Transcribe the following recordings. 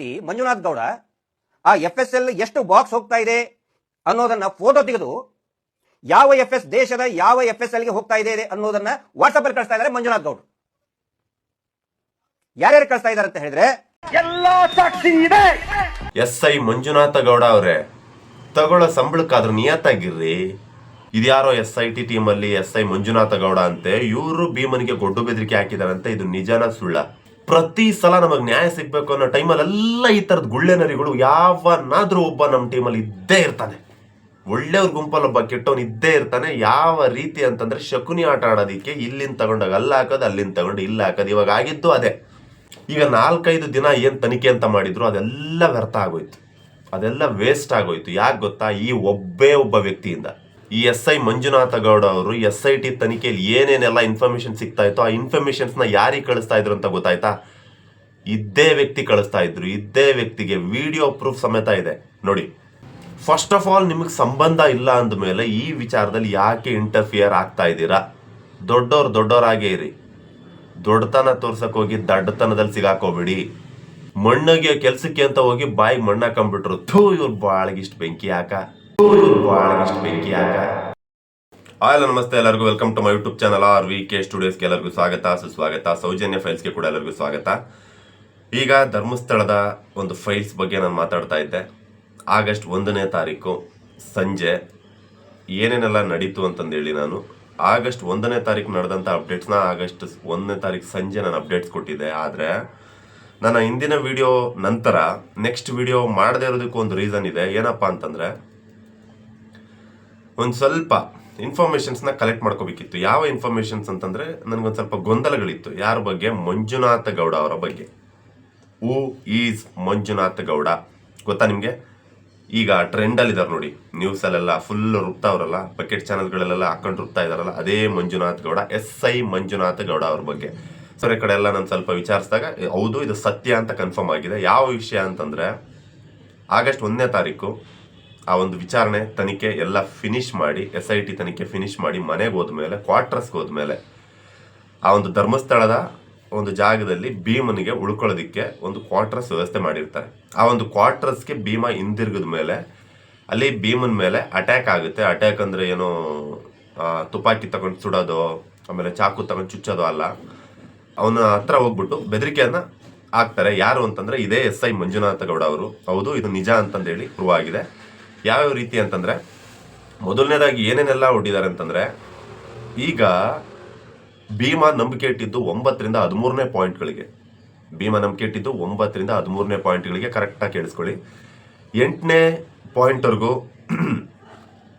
ವ್ಯಕ್ತಿ ಮಂಜುನಾಥ್ ಗೌಡ ಆ F S L ಎಷ್ಟು ಬಾಕ್ಸ್ ಹೋಗ್ತಾ ಇದೆ ಅನ್ನೋದನ್ನ ಫೋಟೋ ತೆಗೆದು ಯಾವ ಎಫ್ ಎಸ್ ದೇಶದ ಯಾವ ಎಫ್ ಎಸ್ ಎಲ್ಗೆ ಹೋಗ್ತಾ ಇದೆ ಅನ್ನೋದನ್ನ ವಾಟ್ಸ್ಆಪ್ ಅಲ್ಲಿ ಕಳಿಸ್ತಾ ಇದ್ದಾರೆ ಮಂಜುನಾಥ್ ಗೌಡ್. ಯಾರ್ಯಾರು ಕಳಿಸ್ತಾ ಇದ್ದಾರೆ ಅಂತ ಹೇಳಿದ್ರೆ ಎಸ್ ಐ ಮಂಜುನಾಥ ಗೌಡ ಅವರೇ ತಗೊಳ್ಳೋ ಸಂಬಳಕ್ಕಾದ್ರೂ ನಿಯತ್ತಾಗಿರ್ರಿ. ಇದ್ಯಾರೋ ಎಸ್ ಐ ಟಿ ಟೀಮ್ ಅಲ್ಲಿ ಎಸ್ ಐ ಮಂಜುನಾಥ ಗೌಡ ಅಂತೆ ಇವರು ಭೀಮನಿಗೆ ಗೊಡ್ಡು ಬೆದರಿಕೆ ಹಾಕಿದಾರಂತೆ ಇದು ನಿಜಾನ ಸುಳ್ಳ. ಪ್ರತಿ ಸಲ ನಮಗೆ ನ್ಯಾಯ ಸಿಗಬೇಕು ಅನ್ನೋ ಟೈಮಲ್ಲೆಲ್ಲ ಈ ತರದ ಗುಳ್ಳೆ ನರಿಗಳು ಯಾವನಾದ್ರೂ ಒಬ್ಬ ನಮ್ಮ ಟೀಮಲ್ಲಿ ಇದ್ದೇ ಇರ್ತಾನೆ. ಒಳ್ಳೆಯವ್ರ ಗುಂಪಲ್ಲಿ ಒಬ್ಬ ಕೆಟ್ಟವನು ಇದ್ದೇ ಇರ್ತಾನೆ. ಯಾವ ರೀತಿ ಅಂತಂದ್ರೆ ಶಕುನಿ ಆಟ ಆಡೋದಿಕ್ಕೆ ಇಲ್ಲಿಂದ ತಗೊಂಡಾಗ ಅಲ್ಲಿ ಹಾಕೋದು, ಅಲ್ಲಿಂದ ತಗೊಂಡು ಇಲ್ಲಿ ಹಾಕೋದು, ಇವಾಗ ಆಗಿದ್ದು ಅದೇ. ಈಗ ನಾಲ್ಕೈದು ದಿನ ಏನು ತನಿಖೆ ಅಂತ ಮಾಡಿದ್ರು ಅದೆಲ್ಲ ವ್ಯರ್ಥ ಆಗೋಯ್ತು. ಅದೆಲ್ಲ ವೇಸ್ಟ್ ಆಗೋಯ್ತು. ಯಾಕೆ ಗೊತ್ತಾ? ಈ ಒಬ್ಬೇ ಒಬ್ಬ ವ್ಯಕ್ತಿಯಿಂದ. ಈ ಎಸ್ ಐ ಮಂಜುನಾಥ ಗೌಡ ಅವರು ಎಸ್ ಐ ಟಿ ತನಿಖೆಯಲ್ಲಿ ಏನೇನೆಲ್ಲ ಇನ್ಫಾರ್ಮೇಶನ್ ಸಿಗ್ತಾ ಇತ್ತು ಆ ಇನ್ಫಾರ್ಮೇಶನ್ಸ್ನ ಯಾರಿಗೆ ಕಳಿಸ್ತಾ ಇದ್ರು ಅಂತ ಗೊತ್ತಾಯ್ತಾ? ಇದ್ದೇ ವ್ಯಕ್ತಿ ಕಳಿಸ್ತಾ ಇದ್ರು. ಇದ್ದೇ ವ್ಯಕ್ತಿಗೆ ವಿಡಿಯೋ ಪ್ರೂಫ್ ಸಮೇತ ಇದೆ. ನೋಡಿ ಫಸ್ಟ್ ಆಫ್ ಆಲ್ ನಿಮಗೆ ಸಂಬಂಧ ಇಲ್ಲ ಅಂದಮೇಲೆ ಈ ವಿಚಾರದಲ್ಲಿ ಯಾಕೆ ಇಂಟರ್ಫಿಯರ್ ಆಗ್ತಾ ಇದ್ದೀರಾ? ದೊಡ್ಡವ್ರು ದೊಡ್ಡವರಾಗೇ ಇರಿ. ದೊಡ್ಡತನ ತೋರ್ಸಕ್ ಹೋಗಿ ದಡ್ಡತನದಲ್ಲಿ ಸಿಗಾಕೋಬಿಡಿ ಮಣ್ಣಗೆ ಕೆಲ್ಸಕ್ಕೆ ಅಂತ ಹೋಗಿ ಬಾಯಿಗೆ ಮಣ್ಣು ಹಾಕೊಂಡ್ಬಿಟ್ರು. ಥೂ, ಇವ್ರು ಇವ್ರ ಬಾಳಿಗಿಷ್ಟು ಬೆಂಕಿ ಹಾಕ. ಹಾಯ್ ನಮಸ್ತೆ. ಎಲ್ಲರಿಗೂ welcome to my YouTube channel R V K ಸ್ಟುಡಿಯೋಸ್ಗೆ ಎಲ್ಲರಿಗೂ ಸ್ವಾಗತ. ಸುಸ್ವಾಗತ. ಸೌಜನ್ಯ ಫೈಲ್ಸ್ಗೆ ಕೂಡ ಎಲ್ಲರಿಗೂ ಸ್ವಾಗತ. ಈಗ ಧರ್ಮಸ್ಥಳದ ಒಂದು ಫೈಲ್ಸ್ ಬಗ್ಗೆ ನಾನು ಮಾತಾಡ್ತಾ ಇದ್ದೆ. ಆಗಸ್ಟ್ ಒಂದನೇ ತಾರೀಕು ಸಂಜೆ ಏನೇನೆಲ್ಲ ನಡೀತು ಅಂತಂದೇಳಿ ನಾನು. ಆಗಸ್ಟ್ ಒಂದನೇ ತಾರೀಕು ನಡೆದಂಥ ಅಪ್ಡೇಟ್ಸ್ನ ಆಗಸ್ಟ್ ಒಂದನೇ ತಾರೀಕು ಸಂಜೆ ನಾನು ಅಪ್ಡೇಟ್ಸ್ ಕೊಟ್ಟಿದ್ದೆ. ಆದರೆ ನನ್ನ ಹಿಂದಿನ ವಿಡಿಯೋ ನಂತರ ನೆಕ್ಸ್ಟ್ ವಿಡಿಯೋ ಮಾಡದೇ ಇರೋದಕ್ಕೂ ಒಂದು ರೀಸನ್ ಇದೆ. ಏನಪ್ಪ ಅಂತಂದ್ರೆ ಒಂದು ಸ್ವಲ್ಪ ಇನ್ಫಾರ್ಮೇಷನ್ಸ್ನ ಕಲೆಕ್ಟ್ ಮಾಡ್ಕೋಬೇಕಿತ್ತು. ಯಾವ ಇನ್ಫಾರ್ಮೇಷನ್ಸ್ ಅಂತಂದರೆ ನನಗೊಂದು ಸ್ವಲ್ಪ ಗೊಂದಲಗಳಿತ್ತು. ಯಾರ ಬಗ್ಗೆ? ಮಂಜುನಾಥ ಗೌಡ ಅವರ ಬಗ್ಗೆ. Who is Manjunatha Gowda? ಗೊತ್ತಾ ನಿಮಗೆ? ಈಗ ಟ್ರೆಂಡಲ್ಲಿದ್ದಾರೆ ನೋಡಿ. ನ್ಯೂಸಲ್ಲೆಲ್ಲ ಫುಲ್ ರುಬ್ತಾವ್ರಲ್ಲ ಬಕೆಟ್ ಚಾನಲ್ಗಳಲ್ಲೆಲ್ಲ ಹಾಕೊಂಡು ರುಬ್ತಾ ಇದ್ದಾರಲ್ಲ ಅದೇ ಮಂಜುನಾಥ್ ಗೌಡ ಎಸ್ ಐ ಮಂಜುನಾಥ ಗೌಡ ಅವ್ರ ಬಗ್ಗೆ. ಸರ್ ಕಡೆ ಎಲ್ಲ ನಾನು ಸ್ವಲ್ಪ ವಿಚಾರಿಸಿದಾಗ ಹೌದು, ಇದು ಸತ್ಯ ಅಂತ ಕನ್ಫರ್ಮ್ ಆಗಿದೆ. ಯಾವ ವಿಷಯ ಅಂತಂದರೆ, ಆಗಸ್ಟ್ ಒಂದನೇ ತಾರೀಕು ಆ ಒಂದು ವಿಚಾರಣೆ ತನಿಖೆ ಎಲ್ಲ ಫಿನಿಶ್ ಮಾಡಿ ಎಸ್ ಐ ಟಿ ತನಿಖೆ ಫಿನಿಶ್ ಮಾಡಿ, ಮನೆಗೆ ಹೋದ್ಮೇಲೆ ಕ್ವಾರ್ಟರ್ಸ್ಗೆ ಹೋದ್ಮೇಲೆ, ಆ ಒಂದು ಧರ್ಮಸ್ಥಳದ ಒಂದು ಜಾಗದಲ್ಲಿ ಭೀಮನಿಗೆ ಉಳ್ಕೊಳ್ಳೋದಿಕ್ಕೆ ಒಂದು ಕ್ವಾರ್ಟರ್ಸ್ ವ್ಯವಸ್ಥೆ ಮಾಡಿರ್ತಾರೆ. ಆ ಒಂದು ಕ್ವಾರ್ಟರ್ಸ್ಗೆ ಭೀಮ ಹಿಂದಿರುಗಿದ ಮೇಲೆ, ಅಲ್ಲಿ ಭೀಮನ ಮೇಲೆ ಅಟ್ಯಾಕ್ ಆಗುತ್ತೆ. ಅಟ್ಯಾಕ್ ಅಂದರೆ ಏನು ತುಪಾಕಿ ತಗೊಂಡು ಸುಡೋದು, ಆಮೇಲೆ ಚಾಕು ತಗೊಂಡು ಚುಚ್ಚೋದು ಅಲ್ಲ. ಅವನ ಹತ್ರ ಹೋಗ್ಬಿಟ್ಟು ಬೆದರಿಕೆಯನ್ನು ಹಾಕ್ತಾರೆ. ಯಾರು ಅಂತಂದರೆ ಇದೇ ಎಸ್ ಐ ಮಂಜುನಾಥ ಗೌಡ ಅವರು. ಹೌದು, ಇದು ನಿಜ ಅಂತಂದೇಳಿ ಪ್ರೂವ್ ಆಗಿದೆ. ಯಾವ್ಯಾವ ರೀತಿ ಅಂತಂದ್ರೆ, ಮೊದಲನೇದಾಗಿ ಏನೇನೆಲ್ಲ ಹೊಡಿದ್ದಾರೆ ಅಂತಂದ್ರೆ, ಈಗ ಭೀಮಾ ನಂಬಿಕೆ ಇಟ್ಟಿದ್ದು ಒಂಬತ್ತರಿಂದ ಹದಿಮೂರನೇ ಪಾಯಿಂಟ್ಗಳಿಗೆ. ಭೀಮಾ ನಂಬಿಕೆ ಇಟ್ಟಿದ್ದು ಒಂಬತ್ತರಿಂದ ಹದಿಮೂರನೇ ಪಾಯಿಂಟ್ಗಳಿಗೆ ಕರೆಕ್ಟಾಗಿ ಕೇಳಿಸ್ಕೊಳ್ಳಿ. ಎಂಟನೇ ಪಾಯಿಂಟ್ವರೆಗೂ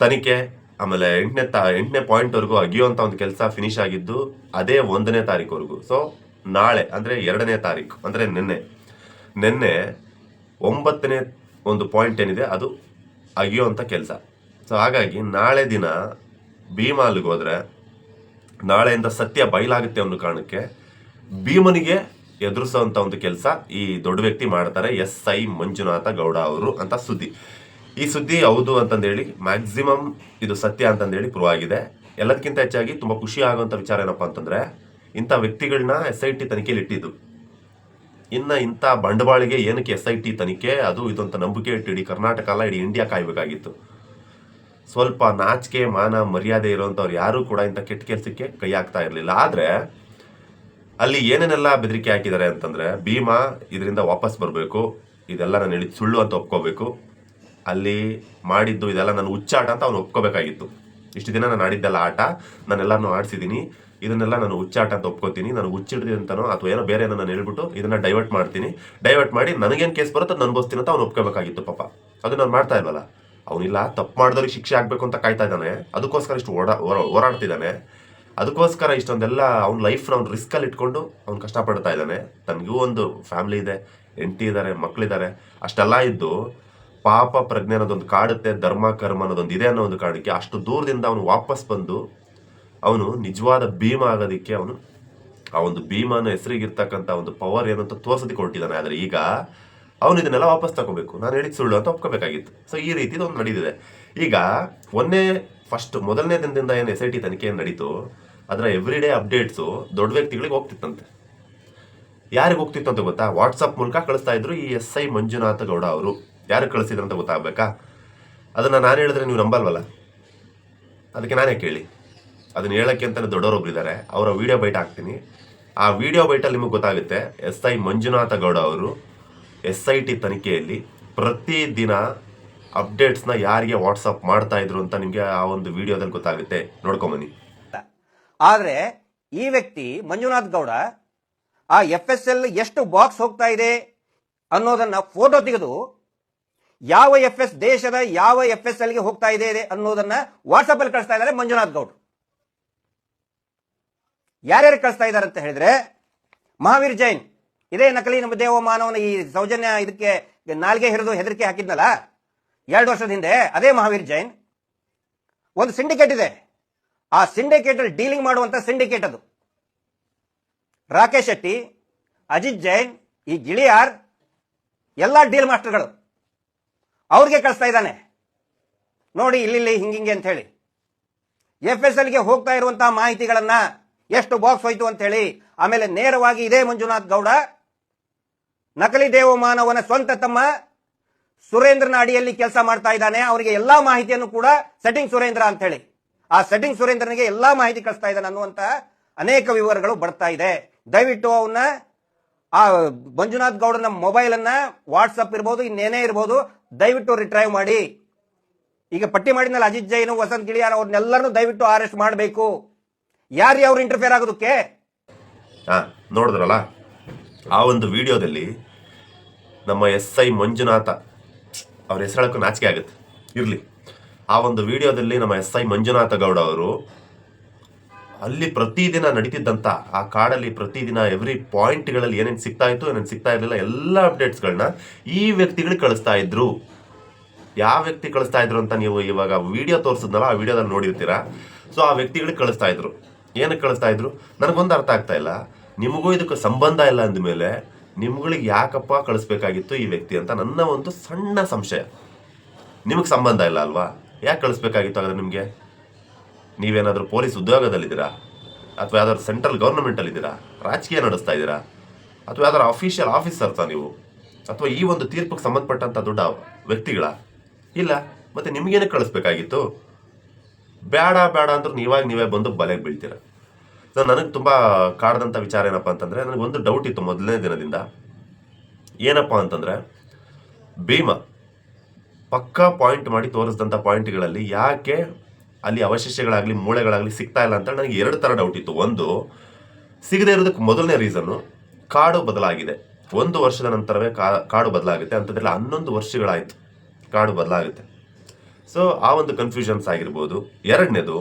ತನಿಖೆ, ಆಮೇಲೆ ಎಂಟನೇ ತಾ, ಎಂಟನೇ ಪಾಯಿಂಟ್ವರೆಗೂ ಅಗಿಯುವಂಥ ಒಂದು ಕೆಲಸ ಫಿನಿಶ್ ಆಗಿದ್ದು ಅದೇ ಒಂದನೇ ತಾರೀಕುವರೆಗೂ. ಸೊ ನಾಳೆ, ಅಂದರೆ ಎರಡನೇ ತಾರೀಕು, ಅಂದರೆ ನಿನ್ನೆ. ನಿನ್ನೆ ಒಂಬತ್ತನೇ ಒಂದು ಪಾಯಿಂಟ್ ಏನಿದೆ, ಅದು ಅಗಿಯುವಂಥ ಕೆಲಸ. ಸೊ ಹಾಗಾಗಿ ನಾಳೆ ದಿನ ಭೀಮಾಲ್ಗೆ ಹೋದರೆ ನಾಳೆಯಿಂದ ಸತ್ಯ ಬಯಲಾಗುತ್ತೆ ಅನ್ನೋ ಕಾರಣಕ್ಕೆ ಭೀಮನಿಗೆ ಎದುರಿಸುವಂಥ ಒಂದು ಕೆಲಸ ಈ ದೊಡ್ಡ ವ್ಯಕ್ತಿ ಮಾಡ್ತಾರೆ ಎಸ್ ಐ ಮಂಜುನಾಥ ಗೌಡ ಅವರು ಅಂತ ಸುದ್ದಿ. ಈ ಸುದ್ದಿ ಹೌದು ಅಂತಂದೇಳಿ ಮ್ಯಾಕ್ಸಿಮಮ್ ಇದು ಸತ್ಯ ಅಂತಂದೇಳಿ ಪ್ರೂವ್ ಆಗಿದೆ. ಎಲ್ಲದಕ್ಕಿಂತ ಹೆಚ್ಚಾಗಿ ತುಂಬ ಖುಷಿ ಆಗುವಂಥ ವಿಚಾರ ಏನಪ್ಪಾ ಅಂತಂದರೆ ಇಂಥ ವ್ಯಕ್ತಿಗಳನ್ನ ಎಸ್ ಐ ಟಿ ತನಿಖೆಯಲ್ಲಿ ಇಟ್ಟಿದ್ದು. ಇನ್ನ ಇಂಥ ಬಂಡವಾಳಿಗೆ ಏನಕ್ಕೆ ಎಸ್ ಐ ಟಿ ತನಿಖೆ? ಅದು ಇದೊಂದು ಅಂತ ನಂಬಿಕೆ ಇಟ್ಟು ಇಡೀ ಕರ್ನಾಟಕ ಅಲ್ಲ, ಇಡೀ ಇಂಡಿಯಾ ಕಾಯ್ಬೇಕಾಗಿತ್ತು. ಸ್ವಲ್ಪ ನಾಚಿಕೆ, ಮಾನ, ಮರ್ಯಾದೆ ಇರುವಂಥವ್ರು ಯಾರೂ ಕೂಡ ಇಂಥ ಕೆಟ್ಟ ಕೆಲಸಕ್ಕೆ ಕೈ ಹಾಕ್ತಾ ಇರಲಿಲ್ಲ. ಆದರೆ ಅಲ್ಲಿ ಏನೇನೆಲ್ಲ ಬೆದರಿಕೆ ಹಾಕಿದ್ದಾರೆ ಅಂತಂದರೆ ಭೀಮಾ ಇದರಿಂದ ವಾಪಸ್ ಬರಬೇಕು ಇದೆಲ್ಲ ನಾನು ಹೇಳಿದ ಸುಳ್ಳು ಅಂತ ಒಪ್ಕೋಬೇಕು. ಅಲ್ಲಿ ಮಾಡಿದ್ದು ಇದೆಲ್ಲ ನಾನು ಹುಚ್ಚಾಟ ಅಂತ ಅವ್ನು ಒಪ್ಕೋಬೇಕಾಗಿತ್ತು. ಇಷ್ಟು ದಿನ ನಾನು ಆಡಿದ್ದೆಲ್ಲ ಆಟ ನಾನೆಲ್ಲಾನು ಆಡಿಸಿದ್ದೀನಿ. ಇದನ್ನೆಲ್ಲ ನಾನು ಹುಚ್ಚಾಟ ಅಂತ ನಾನು ಹುಚ್ಚಿಡ್ರಿ ಅಂತನೋ ಅಥವಾ ಏನೋ ಬೇರೆ ಏನೋ ನಾನು ಹೇಳ್ಬಿಟ್ಟು ಇದನ್ನ ಡೈವರ್ಟ್ ಮಾಡ್ತೀನಿ. ಡೈವರ್ಟ್ ಮಾಡಿ ನನಗೇನು ಕೇಸ್ ಬರುತ್ತೆ ನಾನು ಅನುಭವಿಸ್ತೀನಿ ಅಂತ ಅವ್ನು ಒಪ್ಕೋಬೇಕಾಗಿತ್ತು ಪಾಪ. ಅದು ನಾನು ಮಾಡ್ತಾ ಇಲ್ವಲ್ಲ? ಅವನಿಲ್ಲ ತಪ್ಪು ಮಾಡಿದವ್ರಿಗೆ ಶಿಕ್ಷೆ ಆಗಬೇಕು ಅಂತ ಕಾಯ್ತಾ ಇದ್ದಾನೆ. ಅದಕ್ಕೋಸ್ಕರ ಇಷ್ಟು ಓಡಾ ಓಡಾಡ್ತಿದ್ದಾನೆ ಅದಕ್ಕೋಸ್ಕರ ಇಷ್ಟೊಂದೆಲ್ಲ ಅವ್ನ ಲೈಫ್ನ ಅವ್ನು ರಿಸ್ಕಲ್ಲಿ ಇಟ್ಕೊಂಡು ಅವ್ನು ಕಷ್ಟಪಡ್ತಾ ಇದ್ದಾನೆ. ತನಗೂ ಒಂದು ಫ್ಯಾಮಿಲಿ ಇದೆ, ಹೆಂಡತಿ ಇದ್ದಾರೆ ಮಕ್ಕಳಿದ್ದಾರೆ ಅಷ್ಟೆಲ್ಲ ಇದ್ದು ಪಾಪ ಪ್ರಜ್ಞೆ ಅನ್ನೋದೊಂದು ಕಾಡುತ್ತೆ, ಧರ್ಮ, ಕರ್ಮ ಅನ್ನೋದೊಂದು ಇದೆ ಅನ್ನೋ ಒಂದು ಕಾರಣಕ್ಕೆ ಅಷ್ಟು ದೂರದಿಂದ ಅವನು ವಾಪಸ್ ಬಂದು ಅವನು ನಿಜವಾದ ಭೀಮ ಆಗೋದಕ್ಕೆ ಅವನು ಆ ಒಂದು ಭೀಮನ ಹೆಸರಿಗಿರ್ತಕ್ಕಂಥ ಒಂದು ಪವರ್ ಏನಂತ ಅಂತ ತೋರ್ಸೋದಕ್ಕೆ ಹೊರಟಿದ್ದಾನೆ. ಆದರೆ ಈಗ ಅವನು ಇದನ್ನೆಲ್ಲ ವಾಪಸ್ ತಗೋಬೇಕು. ನಾನು ಹೇಳಿದ ಸುಳ್ಳು ಅಂತ ಒಪ್ಕೋಬೇಕಾಗಿತ್ತು. ಸೊ ಈ ರೀತಿ ಒಂದು ನಡೀತಿದೆ. ಈಗ ಒಂದೇ ಫಸ್ಟ್ ಮೊದಲನೇ ದಿನದಿಂದ ಏನು ಎಸ್ ಐ ಟಿ ತನಿಖೆ ಏನು ನಡೀತು, ಅದರ ಎವ್ರಿ ಡೇ ಅಪ್ಡೇಟ್ಸು ದೊಡ್ಡ ವ್ಯಕ್ತಿಗಳಿಗೆ ಹೋಗ್ತಿತ್ತಂತೆ. ಯಾರಿಗೆ ಹೋಗ್ತಿತ್ತು ಅಂತ ಗೊತ್ತಾ? ವಾಟ್ಸಪ್ ಮೂಲಕ ಕಳಿಸ್ತಾ ಇದ್ರು ಈ ಎಸ್ ಐ ಮಂಜುನಾಥ ಗೌಡ ಅವರು. ಯಾರು ಕಳಿಸಿದ್ರು ಅಂತ ಗೊತ್ತಾಗಬೇಕಾ? ಅದನ್ನು ನಾನು ಹೇಳಿದ್ರೆ ನೀವು ನಂಬಲ್ವಲ್ಲ? ಅದಕ್ಕೆ ನಾನೇ ಕೇಳಿ ಅದನ್ನ ಹೇಳಕ್ಕೆ ಅಂತಾನೆ ದೊಡ್ಡವರೊಬ್ರು ಇದ್ದಾರೆ ಅವರ ವಿಡಿಯೋ ಬೈಟ್ ಹಾಕ್ತೀನಿ. ಆ ವಿಡಿಯೋ ಬೈಟಲ್ಲಿ ನಿಮಗೆ ಗೊತ್ತಾಗುತ್ತೆ, ಎಸ್ ಐ ಮಂಜುನಾಥ ಗೌಡ ಅವರು ಎಸ್ ಐ ಟಿ ತನಿಖೆಯಲ್ಲಿ ಪ್ರತಿದಿನ ಅಪ್ಡೇಟ್ಸ್ನ ಯಾರಿಗೆ ವಾಟ್ಸಪ್ ಮಾಡ್ತಾ ಇದ್ರು ಅಂತ ನಿಮಗೆ ಆ ಒಂದು ವಿಡಿಯೋದಲ್ಲಿ ಗೊತ್ತಾಗುತ್ತೆ. ನೋಡ್ಕೊಂಬನ್ನಿ ಆದ್ರೆ ಈ ವ್ಯಕ್ತಿ ಮಂಜುನಾಥ್ ಗೌಡ ಆ ಎಫ್ ಎಸ್ ಎಲ್ ಎಷ್ಟು ಬಾಕ್ಸ್ ಹೋಗ್ತಾ ಇದೆ ಅನ್ನೋದನ್ನ ಫೋಟೋ ತೆಗೆದು ಯಾವ ಎಫ್ ಎಸ್ ದೇಶದ ಯಾವ ಎಫ್ ಎಸ್ ಎಲ್ಗೆ ಹೋಗ್ತಾ ಇದೆ ಅನ್ನೋದನ್ನ ವಾಟ್ಸಪ್ ಅಲ್ಲಿ ಕಳಿಸ್ತಾ ಇದ್ದಾರೆ ಮಂಜುನಾಥ್ ಗೌಡ್. ಯಾರ್ಯಾರು ಕಳಿಸ್ತಾ ಇದ್ದಾರೆ ಅಂತ ಹೇಳಿದ್ರೆ, ಮಹಾವೀರ್ ಜೈನ್, ಇದೇ ನಕಲಿ ನಮ್ಮ ದೇವ ಮಾನವನ ಈ ಸೌಜನ್ಯ ಇದಕ್ಕೆ ನಾಲ್ಗೆ ಹಿಡಿದು ಹೆದರಿಕೆ ಹಾಕಿದ್ನಲ್ಲ, ಎರಡು ವರ್ಷದ ಹಿಂದೆ ಅದೇ ಮಹಾವೀರ್ ಜೈನ್. ಒಂದು ಸಿಂಡಿಕೇಟ್ ಇದೆ. ಆ ಸಿಂಡಿಕೇಟ್ ಅಲ್ಲಿ ಡೀಲಿಂಗ್ ಮಾಡುವಂತ ಸಿಂಡಿಕೇಟ್ ಅದು. ರಾಕೇಶ್ ಶೆಟ್ಟಿ, ಅಜಿತ್ ಜೈನ್, ಈ ಗಿಳಿಯಾರ್, ಎಲ್ಲ ಡೀಲ್ ಮಾಸ್ಟರ್ಗಳು ಅವ್ರಿಗೆ ಕಳಿಸ್ತಾ ಇದ್ದಾನೆ. ನೋಡಿ ಇಲ್ಲಿ ಹಿಂಗಿಂಗೆ ಅಂತ ಹೇಳಿ. ಎಫ್ ಎಸ್ ಎಲ್ಗೆ ಹೋಗ್ತಾ ಇರುವಂತಹ ಮಾಹಿತಿಗಳನ್ನ ಎಷ್ಟು ಬಾಕ್ಸ್ ಹೋಯ್ತು ಅಂತ ಹೇಳಿ, ಆಮೇಲೆ ನೇರವಾಗಿ ಇದೇ ಮಂಜುನಾಥ್ ಗೌಡ, ನಕಲಿ ದೇವಮಾನವನ ಸ್ವಂತ ತಮ್ಮ ಸುರೇಂದ್ರನ ಅಡಿಯಲ್ಲಿ ಕೆಲಸ ಮಾಡ್ತಾ ಇದ್ದಾನೆ, ಅವರಿಗೆ ಎಲ್ಲಾ ಮಾಹಿತಿಯನ್ನು ಕೂಡ ಸೆಟ್ಟಿಂಗ್ ಸುರೇಂದ್ರ ಅಂತ ಹೇಳಿ. ಆ ಸೆಟ್ಟಿಂಗ್ ಸುರೇಂದ್ರನಿಗೆ ಎಲ್ಲಾ ಮಾಹಿತಿ ಕಳಿಸ್ತಾ ಇದ್ದಾನೆ ಅನ್ನುವಂತ ಅನೇಕ ವಿವರಗಳು ಬರ್ತಾ ಇದೆ. ದಯವಿಟ್ಟು ಅವನ್ನ ಆ ಮಂಜುನಾಥ್ ಗೌಡನ ಮೊಬೈಲ್ ಅನ್ನ ವಾಟ್ಸಪ್ ಇರ್ಬೋದು, ಇನ್ನೇನೇ ಇರ್ಬೋದು, ದಯವಿಟ್ಟು ರಿಟ್ರೈವ್ ಮಾಡಿ. ಈಗ ಪಟ್ಟಿ ಮಾಡಿದ್ಮೇಲೆ ಅಜಿತ್ ಜೈನ್, ವಸಂತ್ ಗಿಳಿಯಾರ್ ಅವ್ರನ್ನೆಲ್ಲರೂ ದಯವಿಟ್ಟು ಅರೆಸ್ಟ್ ಮಾಡಬೇಕು. ಯಾರು ಅವ್ರು ಇಂಟರ್ಫಿಯರ್ ಆಗೋದಕ್ಕೆ? ನೋಡಿದ್ರಲ್ಲ? ಆ ಒಂದು ವಿಡಿಯೋದಲ್ಲಿ ನಮ್ಮ ಎಸ್ ಐ ಮಂಜುನಾಥ ಅವ್ರ ಹೆಸರಕ್ಕೂ ನಾಚಿಕೆ ಆಗುತ್ತೆ. ಇರಲಿ. ಆ ಒಂದು ವಿಡಿಯೋದಲ್ಲಿ ನಮ್ಮ ಎಸ್ ಐ ಮಂಜುನಾಥ ಗೌಡ ಅವರು ಅಲ್ಲಿ ಪ್ರತಿದಿನ ನಡೀತಿದ್ದಂಥ ಆ ಕಾಡಲ್ಲಿ ಪ್ರತಿದಿನ ಎವ್ರಿ ಪಾಯಿಂಟ್ಗಳಲ್ಲಿ ಏನೇನು ಸಿಗ್ತಾ ಇತ್ತು, ಏನೇನು ಸಿಗ್ತಾ ಇರಲಿಲ್ಲ, ಎಲ್ಲ ಅಪ್ಡೇಟ್ಸ್ಗಳನ್ನ ಈ ವ್ಯಕ್ತಿಗಳು ಕಳಿಸ್ತಾ ಇದ್ರು. ಯಾವ ವ್ಯಕ್ತಿ ಕಳಿಸ್ತಾ ಇದ್ರು ಅಂತ ನೀವು ಇವಾಗ ವಿಡಿಯೋ ತೋರಿಸಿದ್ನಲ್ಲ, ಆ ವಿಡಿಯೋದಲ್ಲಿ ನೋಡಿರ್ತೀರಾ? ಸೊ ಆ ವ್ಯಕ್ತಿಗಳಿಗೆ ಕಳಿಸ್ತಾ ಇದ್ರು. ಏನಕ್ಕೆ ಕಳಿಸ್ತಾ ಇದ್ರು? ನನಗೊಂದು ಅರ್ಥ ಆಗ್ತಾ ಇಲ್ಲ. ನಿಮಗೂ ಇದಕ್ಕೆ ಸಂಬಂಧ ಇಲ್ಲ ಅಂದಮೇಲೆ ನಿಮ್ಗಳಿಗೆ ಯಾಕಪ್ಪ ಕಳಿಸ್ಬೇಕಾಗಿತ್ತು ಈ ವ್ಯಕ್ತಿ ಅಂತ ನನ್ನ ಒಂದು ಸಣ್ಣ ಸಂಶಯ. ನಿಮಗೆ ಸಂಬಂಧ ಇಲ್ಲ ಅಲ್ವಾ? ಯಾಕೆ ಕಳಿಸ್ಬೇಕಾಗಿತ್ತು ಆದರೆ ನಿಮಗೆ? ನೀವೇನಾದರೂ ಪೊಲೀಸ್ ಉದ್ಯೋಗದಲ್ಲಿದ್ದೀರಾ? ಅಥವಾ ಯಾವ್ದಾದ್ರು ಸೆಂಟ್ರಲ್ ಗೌರ್ಮೆಂಟಲ್ಲಿದ್ದೀರಾ ರಾಜಕೀಯ ನಡೆಸ್ತಾ ಇದ್ದೀರಾ? ಅಥವಾ ಯಾವ್ದಾದ್ರು ಅಫಿಷಿಯಲ್ ಆಫೀಸರ್ಸಾ ನೀವು? ಅಥವಾ ಈ ಒಂದು ತೀರ್ಪಿಗೆ ಸಂಬಂಧಪಟ್ಟಂಥ ದೊಡ್ಡ ವ್ಯಕ್ತಿಗಳ? ಇಲ್ಲ. ಮತ್ತೆ ನಿಮಗೇನಕ್ಕೆ ಕಳಿಸ್ಬೇಕಾಗಿತ್ತು? ಬೇಡ ಬೇಡ ಅಂದ್ರೆ ನೀವಾಗ ನೀವೇ ಬಂದು ಬಲೆಗೆ ಬೀಳ್ತೀರ. ಸೊ ನನಗೆ ತುಂಬ ಕಾಡ್ದಂಥ ವಿಚಾರ ಏನಪ್ಪ ಅಂತಂದರೆ ನನಗೊಂದು ಡೌಟ್ ಇತ್ತು ಮೊದಲನೇ ದಿನದಿಂದ. ಏನಪ್ಪ ಅಂತಂದರೆ, ಭೀಮ ಪಕ್ಕಾ ಪಾಯಿಂಟ್ ಮಾಡಿ ತೋರಿಸಿದಂಥ ಪಾಯಿಂಟ್ಗಳಲ್ಲಿ ಯಾಕೆ ಅಲ್ಲಿ ಅವಶೇಷಗಳಾಗಲಿ, ಮೂಳೆಗಳಾಗಲಿ ಸಿಗ್ತಾ ಇಲ್ಲ ಅಂತ ನನಗೆ ಎರಡು ಥರ ಡೌಟ್ ಇತ್ತು. ಒಂದು, ಸಿಗದೇ ಇರೋದಕ್ಕೆ ಮೊದಲನೇ ರೀಸನ್ನು ಕಾಡು ಬದಲಾಗಿದೆ. ಒಂದು ವರ್ಷದ ನಂತರವೇ ಕಾಡು ಬದಲಾಗುತ್ತೆ. ಅಂಥದ್ರಲ್ಲಿ ಹನ್ನೊಂದು ವರ್ಷಗಳಾಯಿತು. ಕಾಡು ಬದಲಾಗುತ್ತೆ. ಸೊ ಆ ಒಂದು ಕನ್ಫ್ಯೂಷನ್ಸ್ ಆಗಿರ್ಬೋದು. ಎರಡನೇದು,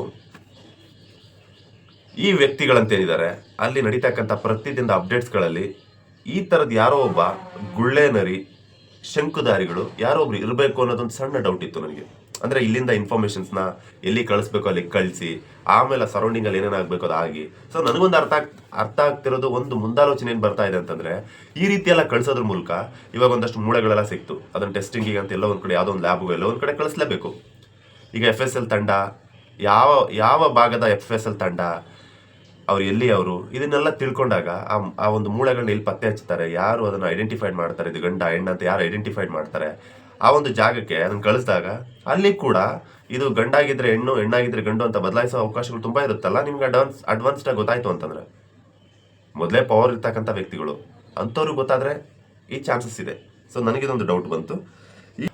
ಈ ವ್ಯಕ್ತಿಗಳಂತೇನಿದ್ದಾರೆ ಅಲ್ಲಿ ನಡೀತಕ್ಕಂಥ ಪ್ರತಿದಿನದ ಅಪ್ಡೇಟ್ಸ್ಗಳಲ್ಲಿ ಈ ಥರದ್ದು ಯಾರೋ ಒಬ್ಬ ಗುಳ್ಳೇನರಿ ಶಂಕುದಾರಿಗಳು ಯಾರೋ ಒಬ್ರು ಇರಬೇಕು ಅನ್ನೋದೊಂದು ಸಣ್ಣ ಡೌಟ್ ಇತ್ತು ನನಗೆ. ಅಂದರೆ ಇಲ್ಲಿಂದ ಇನ್ಫಾರ್ಮೇಷನ್ಸ್ನ ಎಲ್ಲಿ ಕಳಿಸ್ಬೇಕು ಅಲ್ಲಿ ಕಳಿಸಿ. ಆಮೇಲೆ ಸರೌಂಡಿಂಗಲ್ಲಿ ಏನೇನಾಗಬೇಕು ಅದು ಆಗಿ. ಸೊ ನನಗೊಂದು ಅರ್ಥ ಆಗ್, ಅರ್ಥ ಆಗ್ತಿರೋದು ಒಂದು ಮುಂದಾಲೋಚನೆ ಏನು ಬರ್ತಾ ಇದೆ ಅಂತಂದರೆ, ಈ ರೀತಿ ಎಲ್ಲ ಕಳಿಸೋದ್ರ ಮೂಲಕ ಇವಾಗ ಒಂದಷ್ಟು ಮೂಳೆಗಳೆಲ್ಲ ಸಿಕ್ತು. ಅದನ್ನು ಟೆಸ್ಟಿಂಗಿಗೆ ಅಂತ ಎಲ್ಲ ಒಂದು ಕಡೆ, ಯಾವುದೋ ಒಂದು ಲ್ಯಾಬ್ಗೂ ಎಲ್ಲ ಒಂದು ಕಡೆ ಕಳಿಸ್ಲೇಬೇಕು. ಈಗ ಎಫ್ ಎಸ್ ಎಲ್ ತಂಡ, ಯಾವ ಯಾವ ಭಾಗದ ಎಫ್ ಎಸ್ ಎಲ್ ತಂಡ, ಅವ್ರು ಎಲ್ಲಿ ಅವರು, ಇದನ್ನೆಲ್ಲ ತಿಳ್ಕೊಂಡಾಗ ಆ ಒಂದು ಮೂಳೆಗಳನ್ನ ಇಲ್ಲಿ ಪತ್ತೆ ಹಚ್ತಾರೆ ಯಾರು ಅದನ್ನು ಐಡೆಂಟಿಫೈಡ್ ಮಾಡ್ತಾರೆ, ಇದು ಗಂಡ, ಹೆಣ್ಣು ಅಂತ ಯಾರು ಐಡೆಂಟಿಫೈಡ್ ಮಾಡ್ತಾರೆ ಆ ಒಂದು ಜಾಗಕ್ಕೆ ಅದನ್ನು ಕಳಿಸಿದಾಗ ಅಲ್ಲಿ ಕೂಡ ಇದು ಗಂಡಾಗಿದ್ರೆ ಹೆಣ್ಣು, ಹೆಣ್ಣಾಗಿದ್ರೆ ಗಂಡು ಅಂತ ಬದಲಾಯಿಸೋ ಅವಕಾಶಗಳು ತುಂಬ ಇರುತ್ತಲ್ಲ? ನಿಮ್ಗೆ ಅಡ್ವಾನ್ಸ್ ಅಡ್ವಾನ್ಸ್ಡಾಗಿ ಗೊತ್ತಾಯ್ತು ಅಂತಂದ್ರೆ. ಮೊದಲೇ ಪವರ್ ಇರ್ತಕ್ಕಂಥ ವ್ಯಕ್ತಿಗಳು, ಅಂಥವ್ರಿಗೆ ಗೊತ್ತಾದ್ರೆ ಈ ಚಾನ್ಸಸ್ ಇದೆ. ಸೊ ನನಗಿದೊಂದು ಡೌಟ್ ಬಂತು.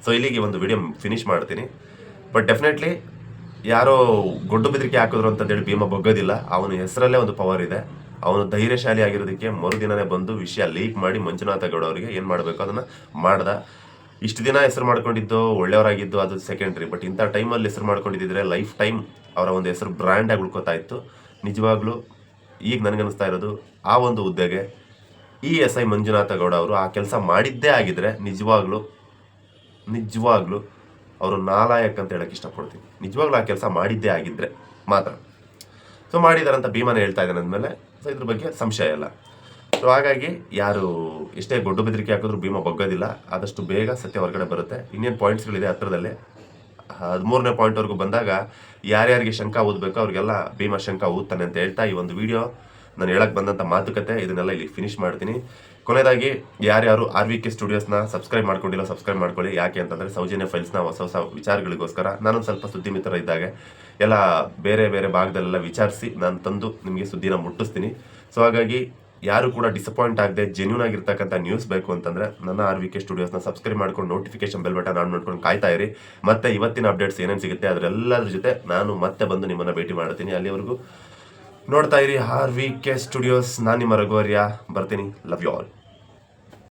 ಸೊ ಇಲ್ಲಿಗೆ ಒಂದು ವಿಡಿಯೋ ಫಿನಿಶ್ ಮಾಡ್ತೀನಿ. ಬಟ್ ಡೆಫಿನೆಟ್ಲಿ ಯಾರೋ ಗೊಡ್ಡು ಬೆದರಿಕೆ ಹಾಕಿದ್ರು ಅಂತಂದೇಳಿ ಭೀಮ ಬಗ್ಗೋದಿಲ್ಲ. ಅವನ ಹೆಸರಲ್ಲೇ ಒಂದು ಪವರ್ ಇದೆ. ಅವನು ಧೈರ್ಯಶಾಲಿ ಆಗಿರೋದಕ್ಕೆ ಮರುದಿನನೇ ಬಂದು ವಿಷಯ ಲೀಕ್ ಮಾಡಿ ಮಂಜುನಾಥ ಗೌಡ ಅವರಿಗೆ ಏನು ಮಾಡಬೇಕು? ಅದನ್ನು ಮಾಡ್ದ ಇಷ್ಟು ದಿನ ಹೆಸರು ಮಾಡ್ಕೊಂಡಿದ್ದು, ಒಳ್ಳೆಯವರಾಗಿದ್ದು, ಅದು ಸೆಕೆಂಡ್ರಿ ಬಟ್ ಇಂಥ ಟೈಮಲ್ಲಿ ಹೆಸರು ಮಾಡ್ಕೊಂಡಿದ್ದಿದ್ರೆ ಲೈಫ್ ಟೈಮ್ ಅವರ ಒಂದು ಹೆಸರು ಬ್ರ್ಯಾಂಡಾಗಿ ಉಳ್ಕೋತಾ ಇತ್ತು. ನಿಜವಾಗ್ಲೂ ಈಗ ನನಗನ್ನಿಸ್ತಾ ಇರೋದು, ಆ ಒಂದು ಹುದ್ದೆಗೆ ಈ ಎಸ್ ಐ ಮಂಜುನಾಥ ಗೌಡ ಅವರು ಆ ಕೆಲಸ ಮಾಡಿದ್ದೇ ಆಗಿದ್ರೆ ನಿಜವಾಗ್ಲೂ ನಿಜವಾಗ್ಲೂ ಅವರು ನಾಲಾಯಕ್ ಅಂತ ಹೇಳಕ್ಕೆ ಇಷ್ಟಪಡ್ತೀನಿ. ನಿಜವಾಗ್ಲೂ ಆ ಕೆಲಸ ಮಾಡಿದ್ದೇ ಆಗಿದ್ರೆ ಮಾತ್ರ. ಸೊ ಮಾಡಿದಾರಂತ ಭೀಮನೇ ಹೇಳ್ತಾ ಇದ್ದಾನೆ ಅಂದಮೇಲೆ ಸೊ ಇದ್ರ ಬಗ್ಗೆ ಸಂಶಯ ಇಲ್ಲ. ಸೊ ಹಾಗಾಗಿ ಯಾರು ಎಷ್ಟೇ ಗೊಡ್ಡು ಬೆದರಿಕೆ ಹಾಕಿದ್ರು ಭೀಮ ಬಗ್ಗೋದಿಲ್ಲ. ಆದಷ್ಟು ಬೇಗ ಸತ್ಯ ಹೊರಗಡೆ ಬರುತ್ತೆ. ಇನ್ನೇನು ಪಾಯಿಂಟ್ಸ್ಗಳಿದೆ ಹತ್ರದಲ್ಲಿ. ಹದಿಮೂರನೇ ಪಾಯಿಂಟ್ವರೆಗೂ ಬಂದಾಗ ಯಾರ್ಯಾರಿಗೆ ಶಂಕ ಓದಬೇಕು ಅವ್ರಿಗೆಲ್ಲ ಭೀಮ ಶಂಕ ಓದ್ತಾನೆ ಅಂತ ಹೇಳ್ತಾ ಈ ಒಂದು ವಿಡಿಯೋ ನಾನು ಹೇಳಕ್ಕೆ ಬಂದಂಥ ಮಾತುಕತೆ, ಇದನ್ನೆಲ್ಲ ಇಲ್ಲಿ ಫಿನಿಶ್ ಮಾಡ್ತೀನಿ. ಕೊನೆಯದಾಗಿ, ಯಾರ್ಯಾರು ಆರ್ ವಿ ಕೆ ಸ್ಟುಡಿಯೋಸ್ನ ಸಬ್ಸ್ಕ್ರೈಬ್ ಮಾಡ್ಕೊಂಡಿಲ್ಲ ಸಬ್ಸ್ಕ್ರೈಬ್ ಮಾಡ್ಕೊಳ್ಳಿ. ಯಾಕೆ ಅಂತಂದರೆ ಸೌಜನ್ಯ ಫೈಲ್ಸ್ನ ಹೊಸ ಹೊಸ ವಿಚಾರಗಳಿಗೋಸ್ಕರ ನಾನು ಸ್ವಲ್ಪ ಸುದ್ದಿ ಮಿತ್ರ ಇದ್ದಾಗ. ಎಲ್ಲ ಬೇರೆ ಬೇರೆ ಭಾಗದಲ್ಲೆಲ್ಲ ವಿಚಾರಿಸಿ ನಾನು ತಂದು ನಿಮಗೆ ಸುದ್ದಿನ ಮುಟ್ಟಿಸ್ತೀನಿ. ಸೊ ಹಾಗಾಗಿ ಯಾರು ಕೂಡ ಡಿಸಪಾಯಿಂಟ್ ಆಗದೆ ಜೆನ್ಯೂನ್ ಆಗಿರ್ತಕ್ಕಂಥ ನ್ಯೂಸ್ ಬೇಕು ಅಂತಂದ್ರೆ ನನ್ನ ಆರ್ ವಿ ಕೆ ಸ್ಟುಡಿಯೋಸ್ನ ಸಬ್ಸ್ಕ್ರೈಬ್ ಮಾಡ್ಕೊಂಡು ನೋಟಿಫಿಕೇಶನ್ ಬೆಲ್ ಬಟನ್ ಆನ್ ಮಾಡ್ಕೊಂಡು ಕಾಯ್ತಾ ಇರಿ. ಮತ್ತೆ ಇವತ್ತಿನ ಅಪ್ಡೇಟ್ಸ್ ಏನೇನು ಸಿಗುತ್ತೆ ಅದರೆಲ್ಲದ್ರ ಜೊತೆ ನಾನು ಮತ್ತೆ ಬಂದು ನಿಮ್ಮನ್ನು ಭೇಟಿ ಮಾಡ್ತೀನಿ. ಅಲ್ಲಿವರೆಗೂ ನೋಡ್ತಾ ಇರಿ ಆರ್ ವಿ ಕೆ ಸ್ಟುಡಿಯೋಸ್ ನಾನು ನಿಮ್ಮ ರಘುವರ್ಯ. ಬರ್ತೀನಿ. Love you all